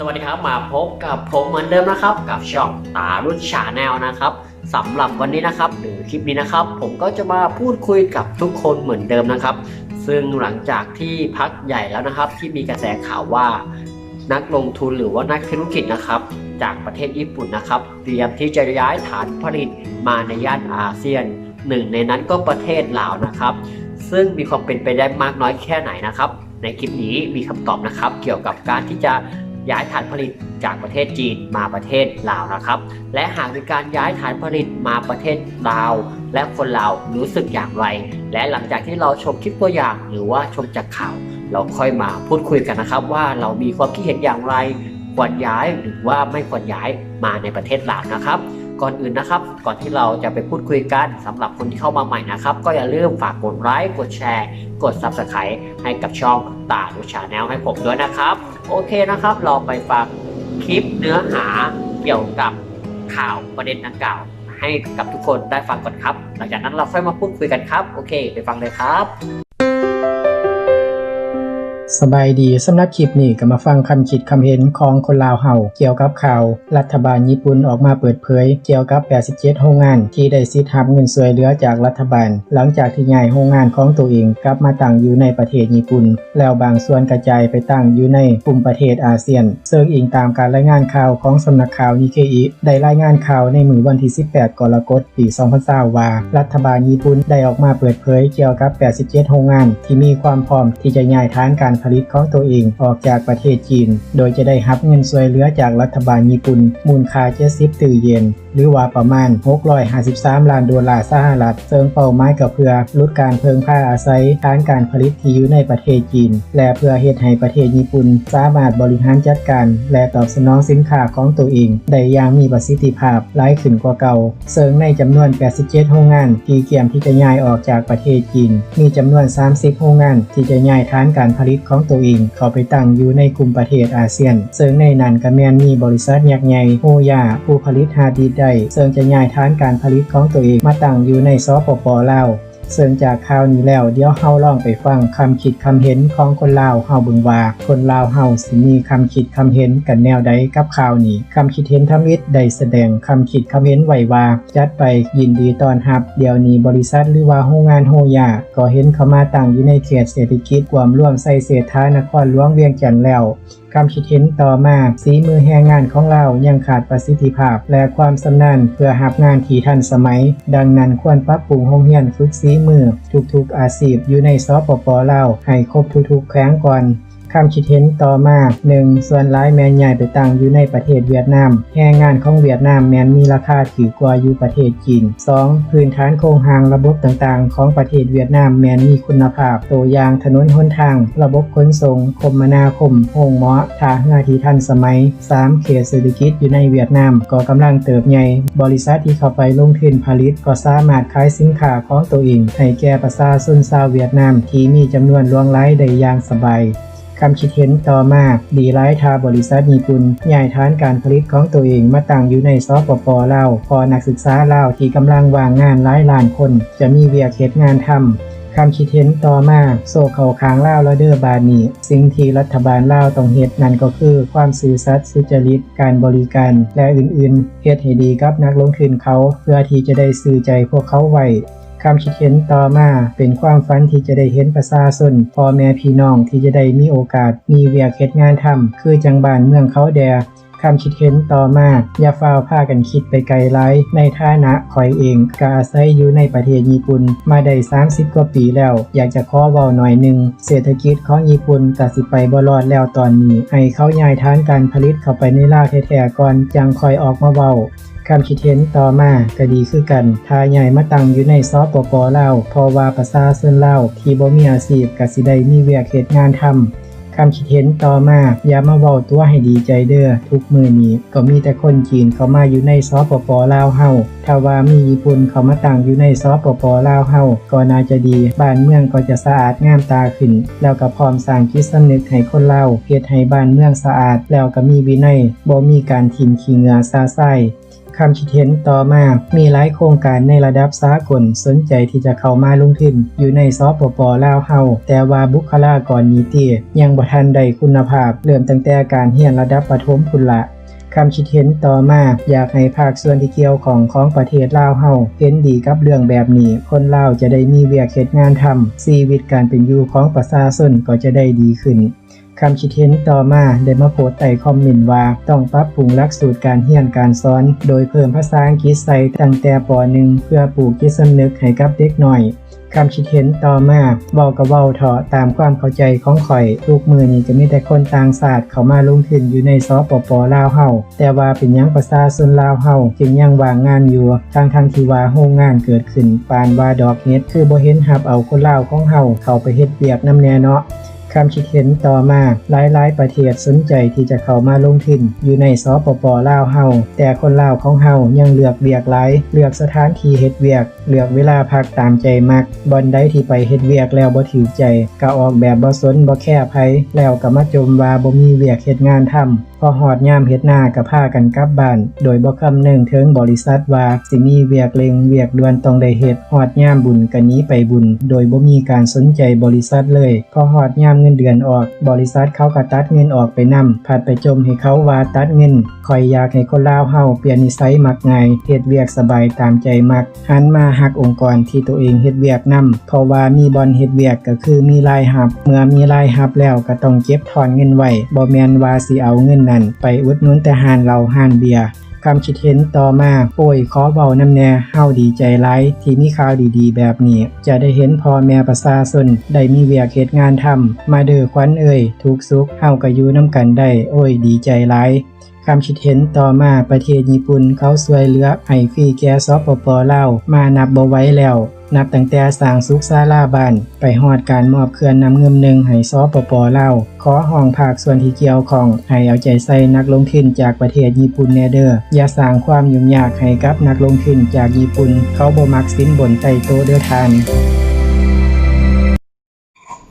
สวัสดีครับมาพบกับผมเหมือนเดิมนะครับ กับช่องตารุ่นชาแนลนะครับสำหรับวันนี้นะครับหรือคลิปนี้นะครับ ผมก็จะมาพูดคุยกับทุกคนเหมือนเดิมนะครับ ซึ่งหลังจากที่พักใหญ่แล้วนะครับ ที่มีกระแสข่าวว่า นักลงทุนหรือว่านักธุรกิจนะครับ จากประเทศญี่ปุ่นนะครับ เตรียมที่จะย้ายฐานผลิตมาในย่านอาเซียนหนึ่งในนั้นก็ประเทศลาวนะครับ ซึ่งมีความเป็นไปได้มากน้อยแค่ไหนนะครับ ในคลิปนี้มีคำตอบนะครับ เกี่ยวกับการที่จะ ย้ายฐานผลิตจากประเทศจีนมาประเทศลาวนะครับ และหากมีการย้ายฐานผลิตมาประเทศลาว และคนลาวรู้สึกอย่างไร และหลังจากที่เราชมคลิปตัวอย่างหรือว่าชมจากข่าว เราค่อยมาพูดคุยกันนะครับ ว่าเรามีความคิดเห็นอย่างไรควรย้ายหรือว่าไม่ควรย้ายมาในประเทศลาวนะครับ ก่อนอื่นนะครับ ก่อนที่เราจะไปพูดคุยกันสำหรับคนที่เข้ามาใหม่นะครับ ก็อย่าลืมฝากกดไลค์กดแชร์ กด Subscribe ให้กับช่องตาดูชาแนลให้ผมด้วยนะครับ โอเคนะครับ เราไปฟังคลิปเนื้อหาเกี่ยวกับข่าวประเด็นดังกล่าว ให้กับทุกคนได้ฟังก่อนครับ หลังจากนั้นเราค่อยมาพูดคุยกันครับ โอเค ไปฟังเลยครับ สบายดีสำหรับคลิปนี้ก็มาฟังคำคิดคำเห็นของคนลาวเฮาเกี่ยวกับข่าว รัฐบาลญี่ปุ่นออกมาเปิดเผย เกี่ยวกับ 87 โรงงาน ที่ได้สิทธิ์รับเงินสวยเหลือจากรัฐบาล หลังจากที่ย้ายโรงงานของตัวเองกลับมาตั้งอยู่ในประเทศญี่ปุ่น แล้วบางส่วนกระจายไปตั้งอยู่ในกลุ่มประเทศอาเซียน ซึ่งอิงตามการรายงานข่าวของสำนักข่าวนิเคอิได้รายงานข่าวในมือวันที่ 18 กรกฎาคม ปี 2020ว่า รัฐบาลญี่ปุ่นได้ออกมาเปิดเผย เกี่ยวกับ 87 โรงงาน ที่มีความพร้อมที่จะย้ายฐานการผลิตของตัวเองออกจากประเทศจีน โดยจะได้รับเงินสวยเหลือจากรัฐบาลญี่ปุ่น มูลค่า70ตื่อเยน หรือว่าประมาณ 653 ล้านดอลลาร์สหรัฐเสริมเป้าหมายกับเพื่อลดการเพิ่งผ้าอาศัยฐานการผลิตที่อยู่ในประเทศจีน และเพื่อเฮ็ดให้ประเทศญี่ปุ่น สามารถบริหารจัดการ และตอบสนองสินค้าของตัวเอง ได้อย่างมีประสิทธิภาพหลายขึ้นกว่าเก่าเสริงในจำนวน 87 โรงงาน ที่เกี่ยมที่จะย้ายออกจากประเทศจีน มีจำนวน 30 โรงงานที่จะย้ายฐานการผลิตของตัวเอง เข้าไปตั้งอยู่ในกลุ่มประเทศอาเซียนเสริงในนั้นก็แมนมีบริษัทยักษ์ใหญ่โฮยาผู้ผลิตฮาร์ดดิสได้ซึ่งจะย้ายฐานการผลิตของตัวเองมาตั้งอยู่ในซอปปลาว เสริงจากข่าวนี้แล้วเดี๋ยวเฮาลองไปฟังคำคิดคำเห็นของคนลาวเฮาบิ่งว่าคนลาวเฮาสิมีคำคิดคำเห็นกันแนวใดกับข่าวนี้คำคิดเห็นทำอิดได้แสดงคำคิดคำเห็นไว้ว่าจัดไปยินดีตอนรับ เดี๋ยวนี้บริษัทหรือว่าโรงงานโฮยาก็เห็นเขามาตั้งอยู่ในเขตเศรษฐกิจความร่วมใส่เศรษฐานครหลวงเวียงจันทน์แล้ว คำคิดเห็นต่อมาสีมือแรงงานของเรายังขาดประสิทธิภาพ และความสำนาญเพื่อหับงานที่ทันสมัย ดังนั้นควรปรับปรุงโรงเรียนฝึกสีมือ ทุกๆอาชีพอยู่ในซอปปลาให้ครบทุกๆแข้งก่อน คำคิดเห็นต่อมา 1. ส่วนร้ายแมนใหญ่ไปตั้งอยู่ในประเทศเวียดนามแรงงานของเวียดนามแมนมีราคาถือกว่าอยู่ประเทศจีน 2. พื้นฐานโครงหางระบบต่างๆ ของประเทศเวียดนามแมนมีคุณภาพ ตัวอย่างถนนหนทาง ระบบขนส่งคมนาคมโฮงเหมาะทางาที่ทันสมัย 3. เขตเศรษฐกิจอยู่ในเวียดนามก็กำลังเติบใหญ่ บริษัทที่เข้าไปลงทุนผลิตก็สามารถขายสินค้าของตัวเองให้แก่ประชาชนชาวเวียดนามที่มีจำนวนล่วงไร้ได้อย่างสบาย คำคิดเห็นต่อมาดีไลท์ทาบริษัทญี่ปุ่นย้ายฐานการผลิตของตัวเองมาตั้งอยู่ในสปปลาวพอนักศึกษาลาวที่กำลังวางงานหลายล้านคน จะมีเวียกเฮ็ดงานทำคำคิดเห็นต่อมาโซเขาค้างล่าวและเดอร์บานนี้สิ่งที่รัฐบาลล่าวต้องเฮ็ดนั่นก็คือ ความซื่อสัตย์สุจริตการบริการ และอื่นๆเฮ็ดให้ดีกับนักลงทุนเขา เพื่อที่จะได้ซื้อใจพวกเขาไว้ คำคิดเห็นต่อมาเป็นความฝันที่จะได้เห็นประชาชนพ่อแม่พี่น้องที่จะได้มีโอกาส มีเวียกเฮ็ดงานทำคือจังบ้านเมืองเขาแดคำคิดเห็นต่อมาอย่าฟ้าวพากันคิดไปไกลไลในฐานะข่อยเองก็อาศัยอยู่ในประเทศญี่ปุ่น มาได้ 30 กว่าปีแล้ว อยากจะขอเว้าหน่อยหนึ่งเศรษฐกิจของญี่ปุ่นก็สิไปบ่รอดแล้วตอนนี้ ให้เขาย้ายฐานการผลิตเข้าไปในลาวแท้ๆก่อนจังคอยออกมาเว้า คำคิดเห็นต่อมาก็ดีคือกันถ้าใหญ่มาตั้งอยู่ในซอปปลาวเพราว่าประชาชนเล่าที่บ่มีอาชีพกสิได้มีเวียกเฮ็ดงานทำคำคิดเห็นต่อมาอย่ามาเว้าตัวให้ดีใจเด้อทุกมือนี้ก็มีแต่คนจีนเขามาอยู่ในซอปปลาวเฮาถ้าว่ามีญี่ปุ่นเขามาตั้งอยู่ในซอปปลาวเฮาก็น่าจะดี บ้านเมืองก็จะสะอาดงามตาขึ้น แล้วก็พร้อมสร้างจิตสำนึกให้คนเล่าวเฮ็ดให้บ้านเมืองสะอาด แล้วก็มีวินัยบ่มีการทิมขี้เหงื่อซาไส้ คำคิดเห็นต่อมา มีหลายโครงการในระดับสากลสนใจที่จะเข้ามาลงทุนอยู่ในสปปลาวเฮาแต่ว่าบุคลากรนิติยังบ่ทันได้คุณภาพ เริ่มตั้งแต่การเรียนระดับประถมพุ่นละคำคิดเห็นต่อมาอยากให้ภาคส่วนที่เกี่ยวของของประเทศลาวเฮาเห็นดีกับเรื่องแบบนี้ คนลาวจะได้มีเวียกเฮ็ดงานทำชีวิตการเป็นอยู่ของประชาชนก็จะได้ดีขึ้น คำคิดเห็นต่อมาได้มาโพสต์ใต้คอมเมนต์ว่า ต้องปรับปรุงหลักสูตรการเรียนการสอน โดยเพิ่มภาษาอังกฤษใส่ตั้งแต่ป .1 เพื่อปลูกจิตสำนึกให้กับเด็กหน้อยคำคิดเห็นต่อมาเว้ากับเว้าเถาะตามความเข้าใจของข่อยทุกมือนี้จะมีแต่คนต่างชาสติเขามาลงทุนอยู่ในสปปลาวเฮาแต่ว่าเป็นยังประชาชนลาวเฮาจึงยังวางงานอยู่ทางทางที่ว่าโรงงานเกิดขึ้นปานว่าดอกเฮ็ดคือบ่เห็นหับเอาคนลาวของเฮาเข้าไปเฮ็ดเวียกน้ำแน่เนาะ คำคิดเห็นต่อมาหลายๆ ประเทศสนใจที่จะเข้ามาลงทุนอยู่ในสปปลาวเฮาแต่คนลาวของเฮายังเลือกเวียกหลายเลือกสถานที่เฮ็ดเวียก เลือกเวลาพักตามใจมักบอนไดที่ไปเฮ็ดเวียกแล้วบ่ถือใจก็ออกแบบบ่สนบ่แค่ไผแล้วก็มาจมว่าบ่มีเวียกเฮ็ดงานทำ พอหอดยามเฮ็ดหน้าก็พากันกลับบ้าน โดยบ่คำนึงถึงบริษัทว่าสิมีเวียกเร่งเวียกด่วนต้องได้เฮ็ดหอดยามบุญก็หนี้ไปบุญ โดยบ่มีการสนใจบริษัทเลย พอหอดยามเงินเดือนออก บริษัทเขาก็ตัดเงินออกไปนํผัดไปจมให้เขาว่าตัดเงินคอยอยากให้คนลาวเฮาเปลี่ยนนิสัยมักง่ายเฮ็ดเวียกสบายตามใจมักหันมาหักองค์กรที่ตัวเองเฮ็ดเวียกนํเพราะว่ามีบอลเฮ็ดเวียกก็คือมีรายรับ เมื่อมีรายรับแล้วก็ต้องเก็บถอนเงินไว้บ่แม่นว่าสิเอาเงินนั้น ไปอุดหนุนแต่หานเราหานเบียร์คำคิดเห็นต่อมาโอ้ยขอเบาน้ำแน่เฮาดีใจไร้ที่มีข่าวดีๆ แบบนี้ จะได้เห็นพ่อแม่ประชาชนได้มีเวียกเหตุงานทำมาเด้อควันเอ่ยทุกสุขเฮาก็อยู่นํกันได้ โอ้ยดีใจไร้ายคำคิดเห็นต่อมาประเทศญี่ปุ่นเขาช่วยเหลือให้ฟรีแก่สปปอเล่ามานับบ่ไว้แล้ว นับตั้งแต่สร้างสุขศาลาบ้านไปฮอดการมอบเครื่องนำเงินหนึ่งให้สปปอเล่าขอห้องภาคส่วนที่เกี่ยวของให้เอาใจใส่นักลงทุนจากประเทศญี่ปุ่นแนเดอร์อย่าสร้างความยุ่งยากให้กับนักลงทุนจากญี่ปุ่น เขาบ่มักสินบนไต่โตเด้อทาน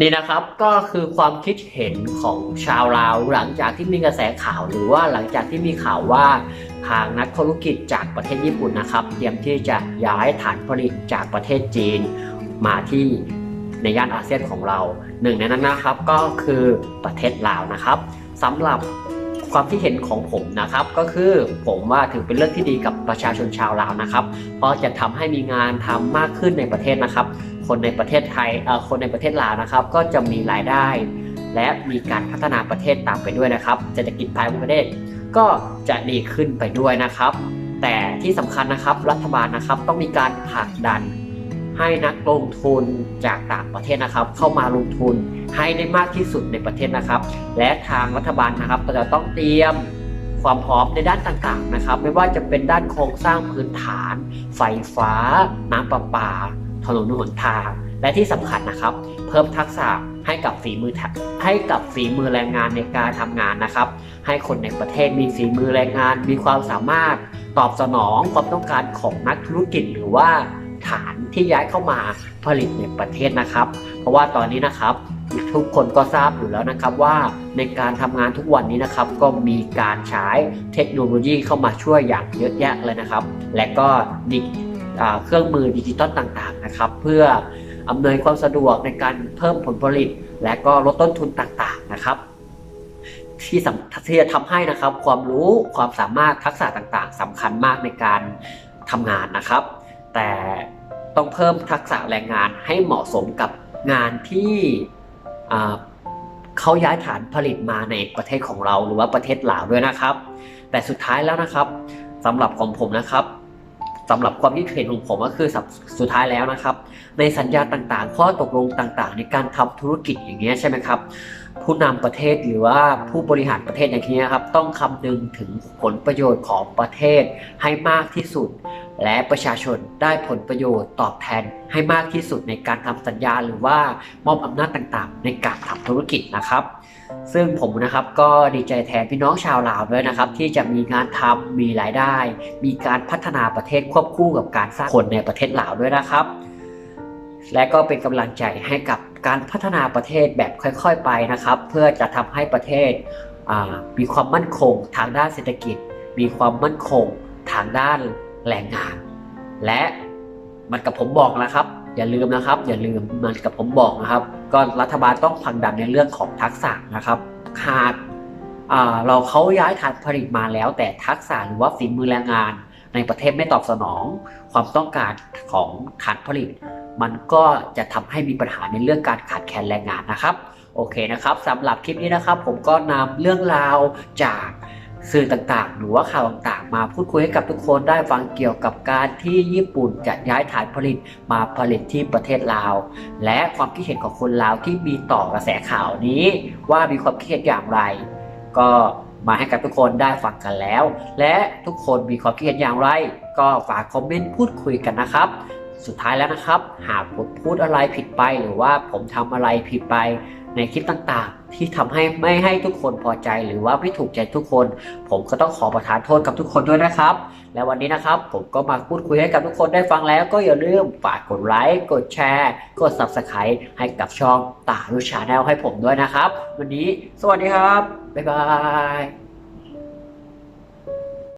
นี่นะครับก็คือความคิดเห็นของชาวลาวหลังจากที่มีกระแสข่าวหรือว่าหลังจากที่มีข่าวว่าทางนักธุรกิจจากประเทศญี่ปุ่นนะครับ เตรียมที่จะย้ายฐานผลิตจากประเทศจีน มาที่ในย่านอาเซียนของเรา หนึ่งในนั้นนะครับก็คือประเทศลาวนะครับสำหรับความคิดเห็นของผมนะครับก็คือผมว่าถือเป็นเรื่องที่ดีกับประชาชนชาวลาวนะครับ เพราะจะทำให้มีงานทำมากขึ้นในประเทศนะครับ คนในประเทศไทยเอ่อคนในประเทศลาวนะครับ ก็จะมีรายได้ และมีการพัฒนาประเทศตามไปด้วยนะครับเศรษฐกิจภายในประเทศก็จะดีขึ้นไปด้วยนะครับ แต่ที่สำคัญนะครับรัฐบาลนะครับต้องมีการผลักดันให้นักลงทุนจากต่างประเทศนะครับ เข้ามาลงทุนให้ได้มากที่สุดในประเทศนะครับ และทางรัฐบาลนะครับก็จะต้องเตรียมความพร้อมในด้านต่างๆนะครับ ไม่ว่าจะเป็นด้านโครงสร้างพื้นฐาน ไฟฟ้า น้ำประปา ถนนหนทาง และที่สำคัญนะครับ เพิ่มทักษะให้กับฝีมือให้กับฝีมือแรงงานในการทำงานนะครับ ให้คนในประเทศมีฝีมือแรงงาน มีความสามารถตอบสนองความต้องการของนักธุรกิจหรือว่าฐานที่ย้ายเข้ามาผลิตในประเทศนะครับ เพราะว่าตอนนี้นะครับทุกคนก็ทราบอยู่แล้วนะครับว่าในการทำงานทุกวันนี้นะครับ ก็มีการใช้เทคโนโลยีเข้ามาช่วยอย่างเยอะแยะเลยนะครับ และก็ดิ เครื่องมือดิจิตอลต่างๆนะครับ เพื่ออำนวยความสะดวกในการเพิ่มผลผลิต และก็ลดต้นทุนต่างๆนะครับ ที่สำที่จะทำให้นะครับ ความรู้ความสามารถทักษะต่างๆสำคัญมากในการทำงานนะครับ แต่ต้องเพิ่มทักษะแรงงานให้เหมาะสมกับงานที่เขาย้ายฐานผลิตมาในประเทศของเราหรือว่าประเทศลาวด้วยนะครับ แต่สุดท้ายแล้วนะครับสำหรับของผมนะครับ สำหรับความคิดเห็นของผมก็คือส,สุดท้ายแล้วนะครับ ในสัญญาต่างๆ ข้อตกลงต่างๆ ในการทำธุรกิจอย่างเงี้ยใช่ไหมครับผู้นำประเทศหรือว่าผู้บริหารประเทศอย่างนี้ยครับต้องคำนึงถึงผลประโยชน์ของประเทศให้มากที่สุด และประชาชนได้ผลประโยชน์ตอบแทนให้มากที่สุดในการทำสัญญาหรือว่ามอบอำนาจต่างๆ ในการทำธุรกิจนะครับ ซึ่งผมนะครับก็ดีใจแทนพี่น้องชาวลาวด้วยนะครับ ที่จะมีงานทำมีรายได้ มีการพัฒนาประเทศควบคู่กับการสร้างคนในประเทศลาวด้วยนะครับ และก็เป็นกำลังใจให้กับการพัฒนาประเทศแบบค่อยๆไปนะครับ เพื่อจะทำให้ประเทศมีความมั่นคงทางด้านเศรษฐกิจ มีความมั่นคงทางด้านแรงงาน และมันกับผมบอกนะครับ อย่าลืมนะครับ อย่าลืมมันกับผมบอกนะครับ ก็รัฐบาลต้องผลักดันในเรื่องของทักษะนะครับหากเราเขาย้ายฐานผลิตมาแล้ว แต่ทักษะหรือว่าฝีมือแรงงานในประเทศไม่ตอบสนอง ความต้องการของฐานผลิต มันก็จะทำให้มีปัญหาในเรื่องการขาดแคลนแรงงานนะครับ โอเคนะครับสำหรับคลิปนี้นะครับ ผมก็นำเรื่องราวจาก สื่อต่างๆ หรือว่าข่าวต่างๆ มาพูดคุยให้กับทุกคนได้ฟังเกี่ยวกับการที่ญี่ปุ่นจะย้ายฐานผลิตมาผลิตที่ประเทศลาว และความคิดเห็นของคนลาวที่มีต่อกระแสข่าวนี้ ว่ามีความคิดเห็นอย่างไร ก็มาให้กับทุกคนได้ฟังกันแล้ว และทุกคนมีความคิดเห็นอย่างไร ก็ฝากคอมเมนต์พูดคุยกันนะครับ สุดท้ายแล้วนะครับ หากผมพูดอะไรผิดไปหรือว่าผมทำอะไรผิดไป ในคลิปต่างๆ ที่ทำให้ไม่ให้ทุกคนพอใจหรือว่าไม่ถูกใจทุกคน ผมก็ต้องขอประทานโทษกับทุกคนด้วยนะครับ และวันนี้นะครับผมก็มาพูดคุยให้กับทุกคนได้ฟังแล้ว ก็อย่าลืมฝากกดไลค์กดแชร์ กด Subscribe ให้กับช่องตาลูชาแนลให้ผมด้วยนะครับ วันนี้สวัสดีครับบ๊ายบาย